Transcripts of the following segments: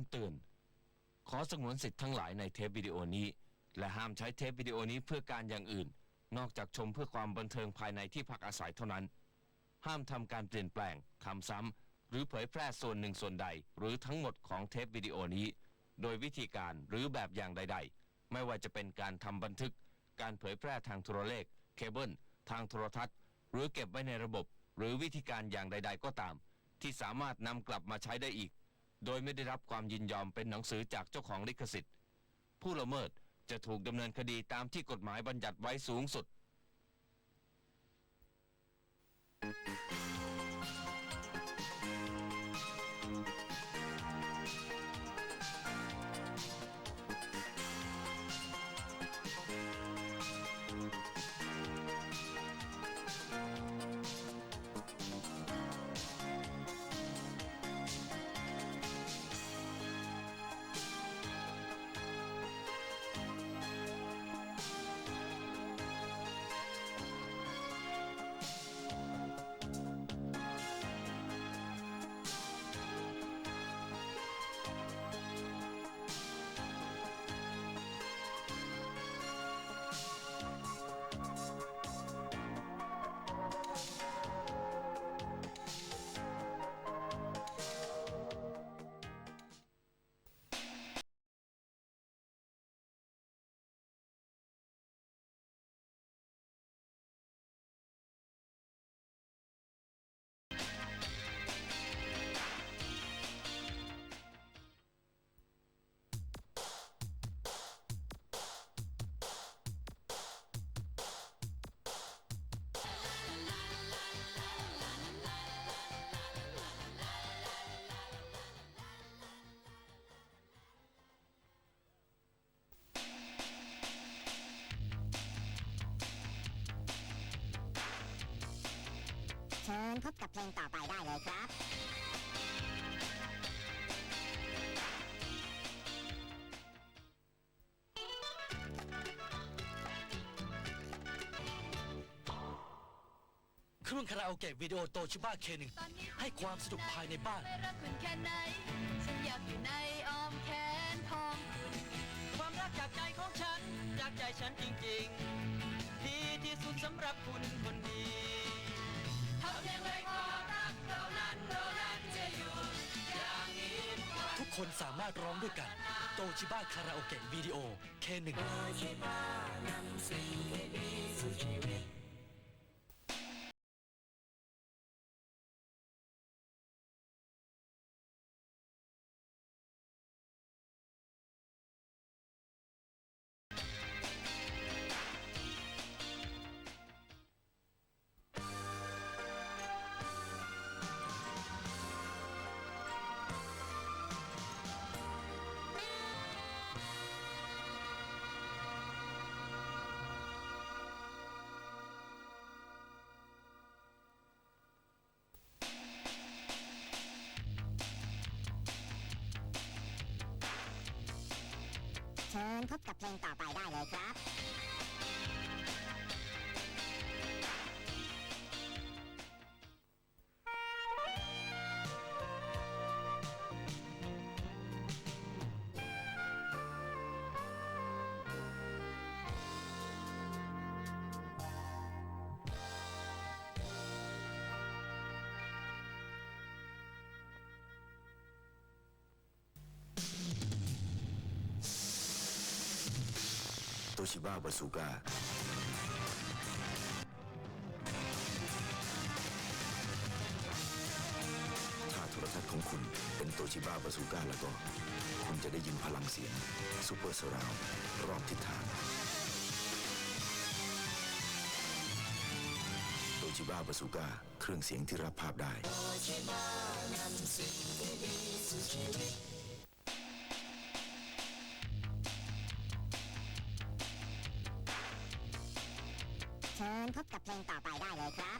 ำเตือน ขอสงวนสิทธิ์ทั้งหลายในเทปวิดีโอนี้ และห้ามใช้เทปวิดีโอนี้เพื่อการอย่างอื่น นอกจากชมเพื่อความบันเทิงภายในที่พักอาศัยเท่านั้น ห้ามทำการเปลี่ยนแปลงคำซ้ำหรือเผยแพร่ส่วนหนึ่งส่วนใด หรือทั้งหมดของเทปวิดีโอนี้ โดยวิธีการหรือแบบอย่างใด ๆ ไม่ว่าจะเป็นการทำบันทึก การเผยแพร่ทางโทรเลข เคเบิลทางโทรทัศน์ หรือเก็บไว้ในระบบ หรือวิธีการอย่างใด ๆ ก็ตาม ที่สามารถนำกลับมาใช้ได้อีก โดยไม่ได้รับความยินยอมเป็นหนังสือจากเจ้าของลิขสิทธิ์ ผู้ละเมิดจะถูกดำเนินคดีตามที่กฎหมายบัญญัติไว้สูงสุด งต่อไปได้เลยครับ เครื่องคาราโอเกะวิดีโอโตชิบ้าเคหนึ่งตอนนี้ให้ความสนุกภายในบ้าน ไม่รักคุณแค่ไหน ฉันอยากอยู่ในอ้อมแขนของคุณ ความรักจากใจของฉัน จากใจฉันจริงๆ ดีที่สุดสำหรับคุณคนดี ทำอย่างไรค คนสามารถร้องด้วยกัน โตชิบ้าคาราโอเกะวิดีโอเคหนึ่งเชิ นพบกับเพลงต่อไปได้เลยครับ ชิบ้าบาซูก้าถ้าโทรทัศน์ของคุณเป็นโตชิบ้าบาซูก้าแล้วก็ คุณจะได้ยินพลังเสียงซูเปอร์สราวรอบทิศทางโตชิบ้าบาซูก้าเครื่องเสียงที่รับภาพได้เชิ ญพบกับเพลงต่อไปได้เลยครับ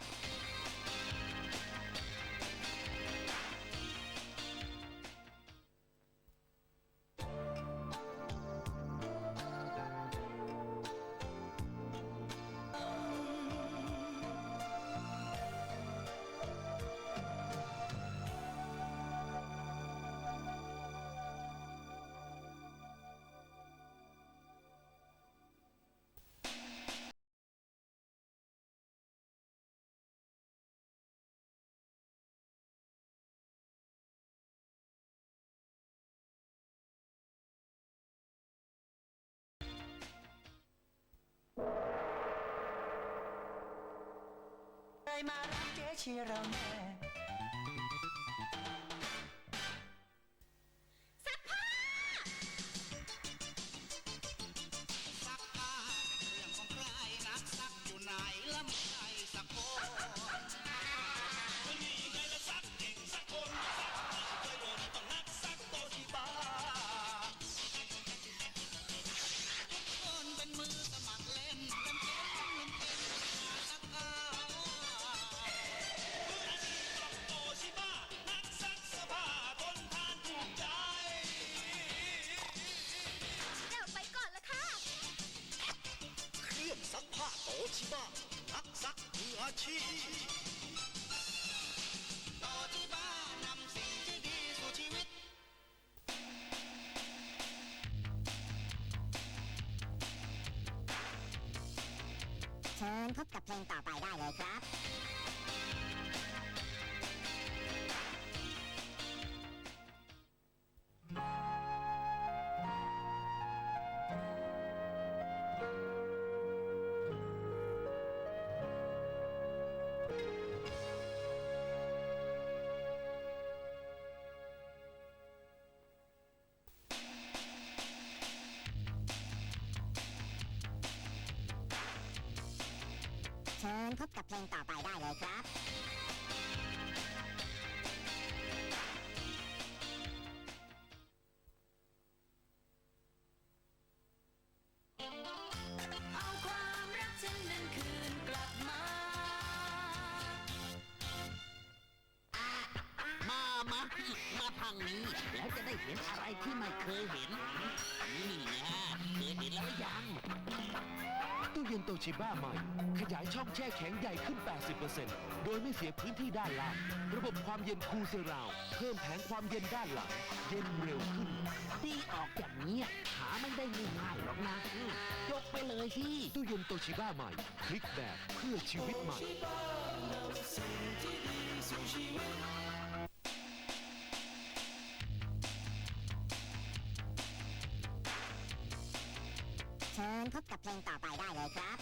รักเจ๊เชียร์เราแน่ ชิบะนักซักมืออาชีพโตชิบะนำสิ่งที่ดีสู่ชีวิต เชิญพบกับเพลงต่อไปได้เลยครับ พบกับเพลงต่อไปได้เลยครับเอาความรักฉันนั้นคืนกลับมามามามาทางนี้ แล้วจะได้เห็นอะไรที่ไม่เคยเห็น นี่นะเคยเห็นแล้วยัง ตู้เย็นโตชิบ้าใหม่ ขยายช่องแช่แข็งใหญ่ขึ้น 80%โดยไม่เสียพื้นที่ด้านล่าง ระบบความเย็นคูลเซราวด์เพิ่มแผงความเย็นด้านหลัง เย็นเร็วขึ้นดีออกอย่างเนี้ยหาไม่ได้ง่ายๆหรอกนะอืมยกไปเลยสิตู้เย็นโตชิบ้าใหม่ คลิกแบบเพื่อชีวิตใหม่เชิ ชิญพบกับเพลงต่อไปได้เลยครับ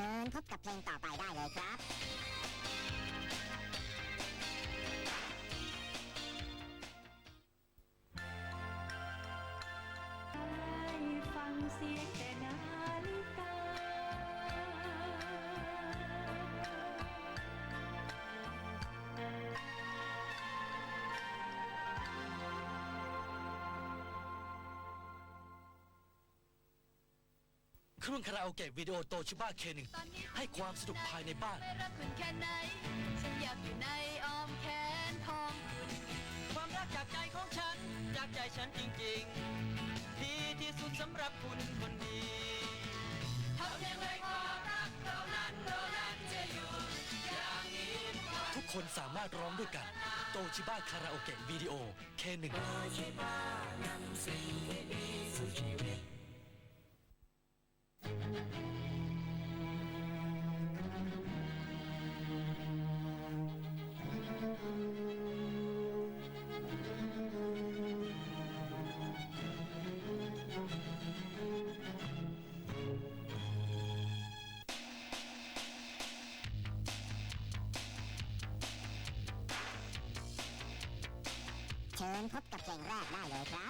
ชิญพบกับเพลงต่อไปได้เลยครับ เครื่องคาราโอเกะวิดีโอโตชิบ้าเคหนึ่งตอนนี้ให้ความสนุกภายในบ้านไม่รักคุณแค่ไหน ฉันอยากอยู่ในอ้อมแขนของคุณ ความรักจากใจของฉัน จากใจฉันจริงๆ ดีที่สุดสำหรับคุณคนดีทำอย่างไรความรักเรานั้นเรานั้นจะอยู่อย่างนี้ไปทุกคนสามารถร้องด้วยกัน โตชิบ้าคาราโอเกะวิดีโอเคหนึ่ง เชิญพบกับเพลงแรกได้เลยครับ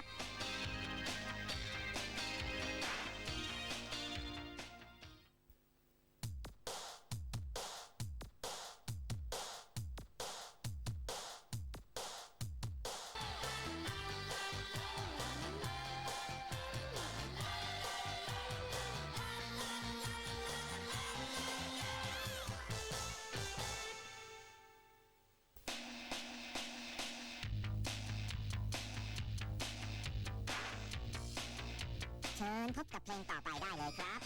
พลงต่อไปได้เลยครับ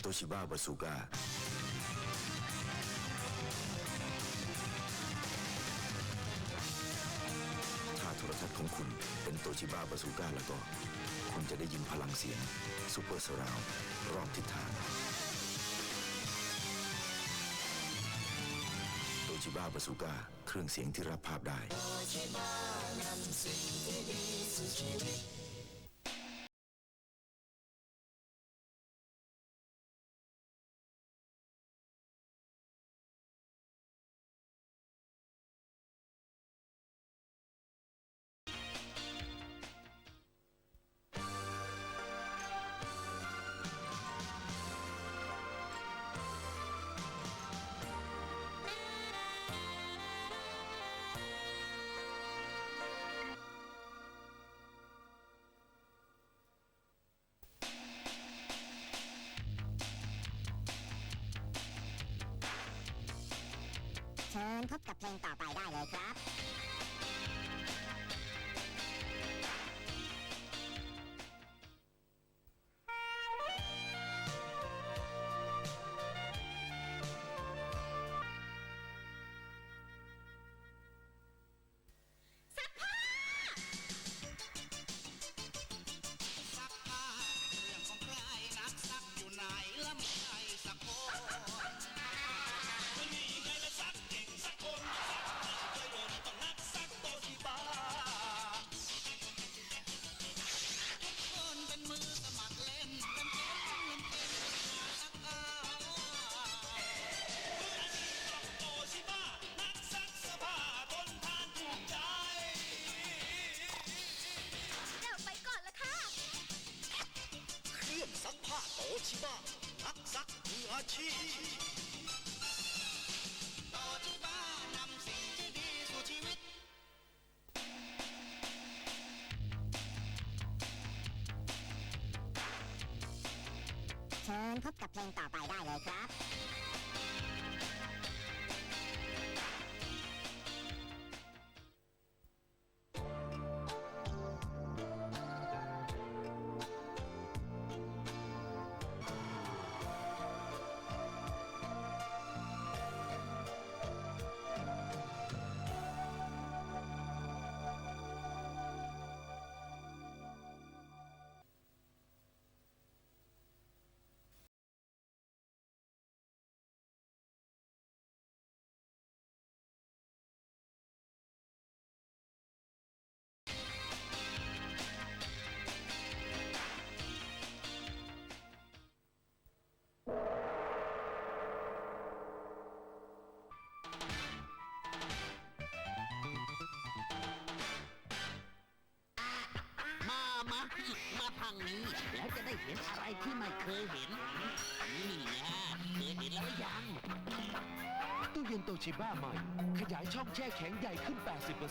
โตชิบ้าบาสูกะาาโทรทัศน์ของคุณเป็นโตชิบ้าบาซูก้าแล้วก็ คุณจะได้ยินพลังเสียงซูเปอร์สราวรอบทิศทาง ชิบ้าบาซูก้าเครื่องเสียงที่รับภาพได้ เชิญพบกับเพลงต่อไปได้เลยครับ เพลงต่อไปได้เลยครับ เห็นอะไรที่ไม่เคยเห็น นี่นะเคยเห็นแล้วหรือยัง ตู้เย็นโตชิบ้าใหม่ ขยายช่องแช่แข็งใหญ่ขึ้น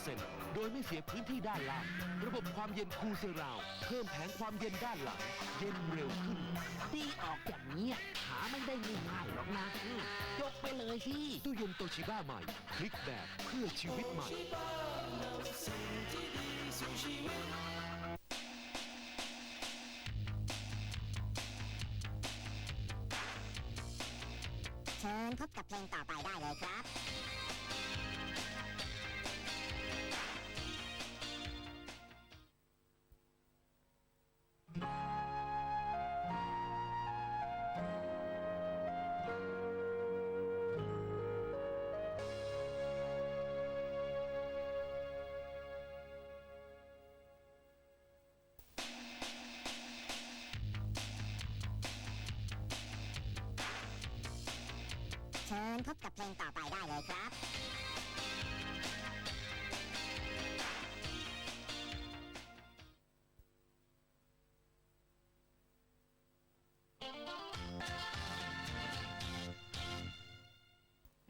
80%โดยไม่เสียพื้นที่ด้านล่าง ระบบความเย็นคูลเซราวด์เพิ่มแผงความเย็นด้านหลัง เย็นเร็วขึ้นดีออกอย่างเนี้ยหาไม่ได้ง่ายๆหรอกนะอืมยกไปเลยสิตู้เย็นโตชิบ้าใหม่ คลิกแบบเพื่อชีวิตใหม่ เชิญพบกับเพลงต่อไปได้เลยครับ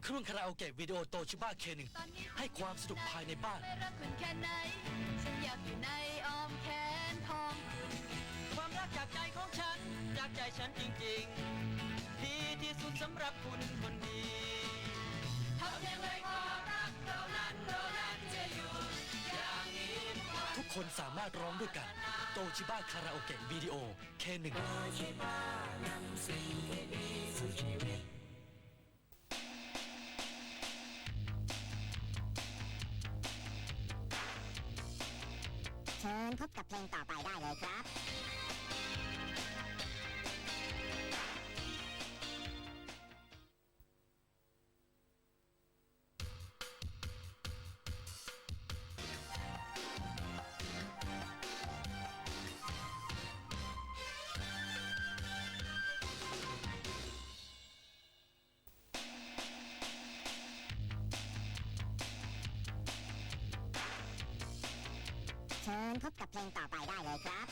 เครื่องคาราโอเกะวิดีโอโตชิบ้าเคหนึ่งตอนนี้ให้ความสนุกภายในบ้านไม่รักคุณแค่ไหนฉันอยากอยู่ในอ้อมแขนของคุณความรักจากใจของฉัน จากใจฉันจริงๆดีที่สุดสำหรับคุณคนดีทำอย่างไรความรักเรานั้นเรานั้นจะอยู่อย่างนี้ทุกคนสามารถร้องด้วยกัน โตชิบ้าคาราโอเกะวิดีโอ K1 เชิ ญพบกับเพลงต่อไปได้เลยครับ ชิญพบกับเพลงต่อไปได้เลยครับ